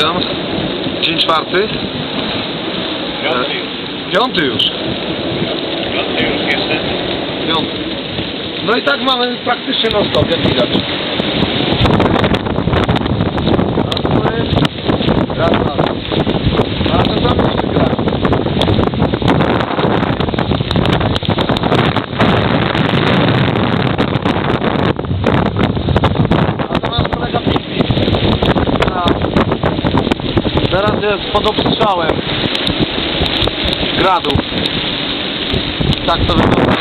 witam. Dzień czwarty. Piąty już. Piąty już. Piąty już niestety. Piąty. No i tak mamy praktycznie non stop, jak widać. Teraz jest pod obstrzałem gradu. Tak to wygląda.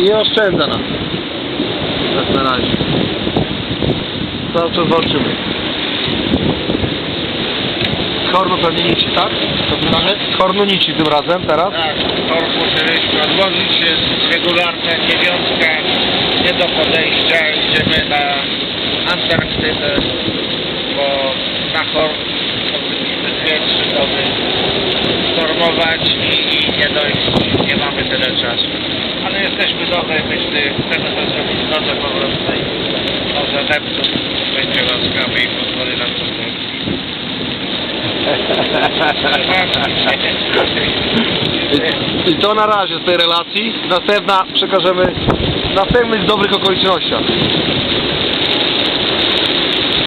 I oszczędza nas. Tak na razie. Cały czas walczymy. Korno pewnie nici, tak? Mamy? Korno nici tym razem, teraz? Tak, tor musieliśmy odłożyć jest regularna dziewiątka, nie do podejścia, idziemy na Antarktydę, bo na Horn powinniśmy dwie, trzy doby stormować i, i nie dojść, nie mamy tyle czasu. Ale jesteśmy dobrej myśli, chcemy to zrobić w nodze powrotnej. Może Neptun będzie łaskawy pozwoli nam to zrobić. I, to na razie z tej relacji. Następna przekażemy w następnych dobrych okolicznościach.